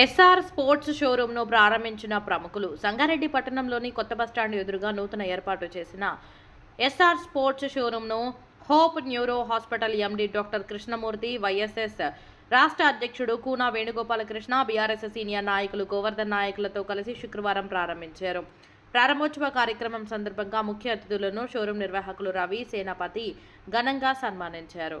SR sports షోరూంను ప్రారంభించిన ప్రముఖులు సంగారెడ్డి పట్టణంలోని కొత్త బస్టాండ్ ఎదురుగా నూతన ఏర్పాటు చేసిన SR sports షోరూంను hope neuro hospital MD doctor Krishnamurthy YSS రాష్ట్ర అధ్యక్షుడు కూనా వేణుగోపాలకృష్ణ బీఆర్ఎస్ సీనియర్ నాయకులు గోవర్ధన్ నాయకులతో కలిసి శుక్రవారం ప్రారంభించారు. ప్రారంభోత్సవ కార్యక్రమం సందర్భంగా ముఖ్య అతిథులను షోరూం నిర్వాహకులు రవి సేనాపతి ఘనంగా సన్మానించారు.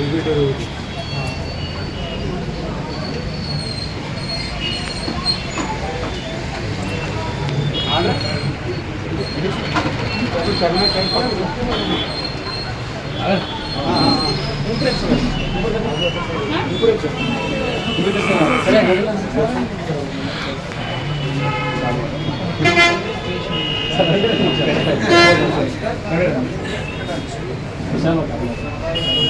I got it. And I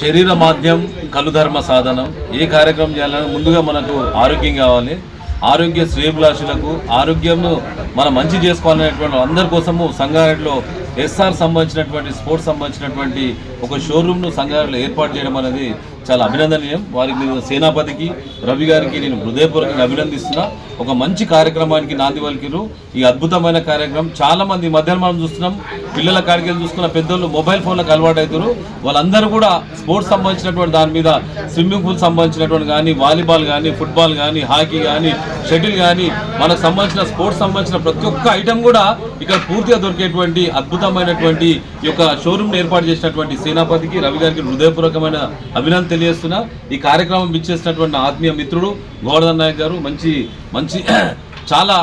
శరీర మాధ్యం కలుధర్మ సాధనం ఏ కార్యక్రమం చేయాలన్నా ముందుగా మనకు ఆరోగ్యం కావాలి. ఆరోగ్య శ్రేయభిలాషులకు ఆరోగ్యంను మనం మంచి చేసుకోవాలనేటువంటి అందరి కోసము సంగారెడ్డిలో ఎస్ఆర్ సంబంధించినటువంటి స్పోర్ట్స్ సంబంధించినటువంటి ఒక షోరూమ్ను సంఘాలు ఏర్పాటు చేయడం అనేది చాలా అభినందనీయం. వారికి నేను సేనాపతికి రవి గారికి నేను హృదయపూర్వకంగా అభినందిస్తున్నా. ఒక మంచి కార్యక్రమానికి నాంది పలికిరు ఈ అద్భుతమైన కార్యక్రమం చాలామంది మధ్యాహ్నం మనం చూస్తున్నాం. పిల్లల కాడికి చూస్తున్న చూసుకున్న పెద్దోళ్ళు మొబైల్ ఫోన్లకు అలవాటు అవుతారు వాళ్ళందరూ కూడా స్పోర్ట్స్ సంబంధించినటువంటి దాని మీద స్విమ్మింగ్ పూల్ సంబంధించినటువంటి కానీ వాలీబాల్ కానీ ఫుట్బాల్ కానీ హాకీ కానీ షటిల్ కానీ మనకు సంబంధించిన స్పోర్ట్స్ సంబంధించిన ప్రతి ఒక్క ఐటెం కూడా ఇక్కడ పూర్తిగా దొరికేటువంటి అద్భుతమైనటువంటి ఈ యొక్క షోరూమ్ ఏర్పాటు చేసినటువంటి సేనాపతికి రవి గారికి హృదయపూర్వకమైన అభినందన తెలియజేస్తున్నా. ఈ కార్యక్రమం ఇచ్చేసినటువంటి ఆత్మీయ మిత్రుడు గోవర్ధన్ నాయక్ గారు మంచి మంచి చాలా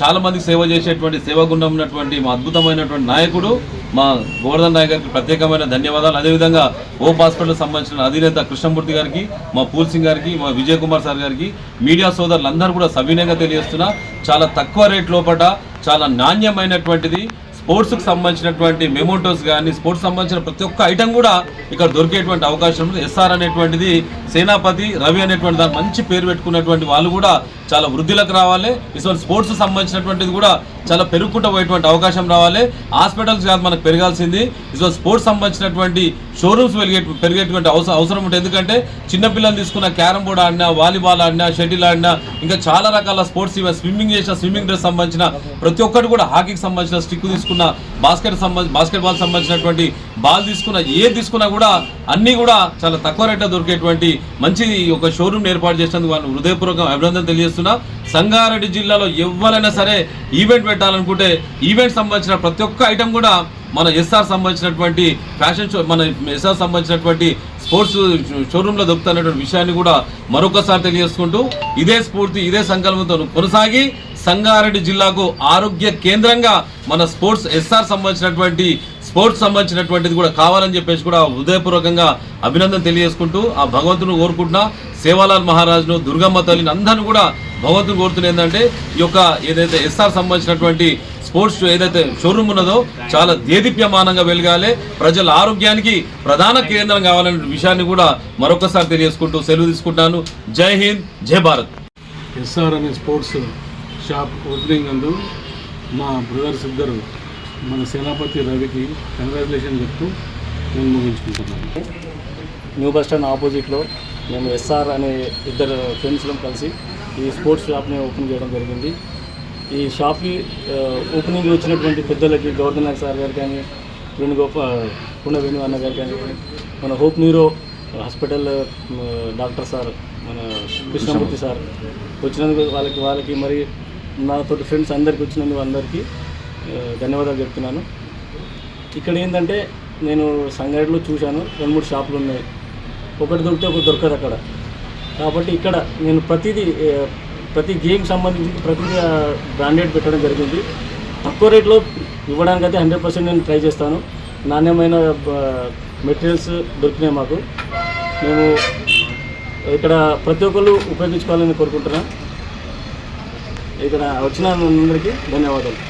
చాలా మందికి సేవ చేసేటువంటి సేవగుండం ఉన్నటువంటి మా అద్భుతమైనటువంటి నాయకుడు మా గోవర్ధన్ నాయక్ గారికి ప్రత్యేకమైన ధన్యవాదాలు. అదేవిధంగా ఓప్ హాస్పిటల్ సంబంధించిన అధినేత కృష్ణమూర్తి గారికి మా పూల్ సింగ్ గారికి మా విజయ్ కుమార్ సార్ గారికి మీడియా సోదరులందరూ కూడా సవినయంగా తెలియజేస్తున్నా. చాలా తక్కువ రేట్ లోపల చాలా నాణ్యమైనటువంటిది. స్పోర్ట్స్కి సంబంధించినటువంటి మెమోటోస్ కానీ స్పోర్ట్స్ సంబంధించిన ప్రతి ఒక్క ఐటెం కూడా ఇక్కడ దొరికేటువంటి అవకాశం ఉంది ఎస్ఆర్ అనేటువంటిది సేనాపతి రవి అనేటువంటి దాని మంచి పేరు పెట్టుకున్నటువంటి వాళ్ళు కూడా చాలా వృద్ధిలోకి రావాలి. ఇటువంటి స్పోర్ట్స్ సంబంధించినటువంటిది కూడా చాలా పెరుగుకుంటూ పోయేటువంటి అవకాశం రావాలి. హాస్పిటల్స్ కాదు మనకు పెరగాల్సింది. ఇటువంటి స్పోర్ట్స్ సంబంధించినటువంటి షోరూమ్స్ పెరిగే పెరిగేటువంటి అవసరం అవసరం ఉంటుంది. ఎందుకంటే చిన్నపిల్లలు తీసుకున్న క్యారమ్ బోర్డ్ ఆడినా వాలీబాల్ ఆడినా షటిల్ ఆడినా ఇంకా చాలా రకాల స్పోర్ట్స్ ఇవి స్విమ్మింగ్ చేసిన స్విమ్మింగ్ డ్రెస్ సంబంధించిన ప్రతి ఒక్కటి కూడా హాకీకి సంబంధించిన స్టిక్ తీసుకున్న బాస్కెట్ సంబంధించి బాస్కెట్ బాల్ సంబంధించినటువంటి బాల్ తీసుకున్న ఏది తీసుకున్నా కూడా అన్నీ కూడా చాలా తక్కువ రేట్లో దొరికేటువంటి మంచి ఒక షోరూమ్ ఏర్పాటు చేసినందుకు వాళ్ళు హృదయపూర్వకం అభినందన తెలియజేస్తున్నా. సంగారెడ్డి జిల్లాలో ఎవరైనా సరే ఈవెంట్ పెట్టాలనుకుంటే ఈవెంట్ సంబంధించిన ప్రతి ఒక్క ఐటెం కూడా మన ఎస్ఆర్ సంబంధించినటువంటి ఫ్యాషన్ షో మన ఎస్ఆర్ సంబంధించినటువంటి స్పోర్ట్స్ షోరూంలో దొరుకుతున్నటువంటి విషయాన్ని కూడా మరొకసారి తెలియజేసుకుంటూ ఇదే స్ఫూర్తి ఇదే సంకల్పంతో కొనసాగి సంగారెడ్డి జిల్లాకు ఆరోగ్య కేంద్రంగా మన స్పోర్ట్స్ ఎస్ఆర్ సంబంధించినటువంటి స్పోర్ట్స్ సంబంధించినటువంటిది కూడా కావాలని చెప్పేసి కూడా హృదయపూర్వకంగా అభినందన తెలియజేసుకుంటూ ఆ భగవంతుని కోరుకుంటున్నా. సేవాలాల్ మహారాజును దుర్గమ్మ తల్లిని అందరిని కూడా భగవంతుని కోరుతున్న ఏంటంటే ఈ యొక్క ఏదైతే ఎస్ఆర్ సంబంధించినటువంటి స్పోర్ట్స్ ఏదైతే షోరూమ్ ఉన్నదో చాలా దేదీప్యమానంగా వెలగాలి. ప్రజల ఆరోగ్యానికి ప్రధాన కేంద్రం కావాలనే విషయాన్ని కూడా మరొకసారి తెలియజేసుకుంటూ సెలవు తీసుకుంటాను. జై హింద్ జై భారత్. ఎస్ఆర్ అనే స్పోర్ట్స్ షాప్ ఓపెనింగ్ అందు మా బ్రదర్స్ ఇద్దరు మన సేనాపతి రవికి కంగ్రాచులేషన్ చెప్తూ నేను ముగించుకుంటున్నాను. న్యూ బస్ స్టాండ్ ఆపోజిట్లో మేము ఎస్ఆర్ అనే ఇద్దరు ఫ్రెండ్స్లో కలిసి ఈ స్పోర్ట్స్ షాప్ని ఓపెన్ చేయడం జరిగింది. ఈ షాప్కి ఓపెనింగ్ వచ్చినటువంటి పెద్దలకి గవర్నర్ సార్ గారు కానీ వేణుగోప పుణ వేణు అన్న గారు కానీ మన hope neuro hospital doctor sir మన కృష్ణమూర్తి సార్ వచ్చినందుకు వాళ్ళకి వాళ్ళకి మరి నాతోటి ఫ్రెండ్స్ అందరికి వచ్చినందుకు అందరికీ ధన్యవాదాలు చెప్తున్నాను. ఇక్కడ ఏంటంటే నేను సంగారెడ్డిలో చూశాను. రెండు మూడు షాపులు ఉన్నాయి. ఒకటి దొరికితే ఒకటి దొరకదు అక్కడ. కాబట్టి ఇక్కడ నేను ప్రతిదీ ప్రతి గేమ్ సంబంధించి ప్రతిదీ బ్రాండెడ్ పెట్టడం జరిగింది. తక్కువ రేట్లో ఇవ్వడానికి అయితే హండ్రెడ్ పర్సెంట్ నేను ట్రై చేస్తాను. నాణ్యమైన మెటీరియల్స్ దొరికినాయి మాకు. మేము ఇక్కడ ప్రతి ఒక్కరు ఉపయోగించుకోవాలని కోరుకుంటున్నాను ఇక్కడ వచ్చిన అందరికీ ధన్యవాదాలు.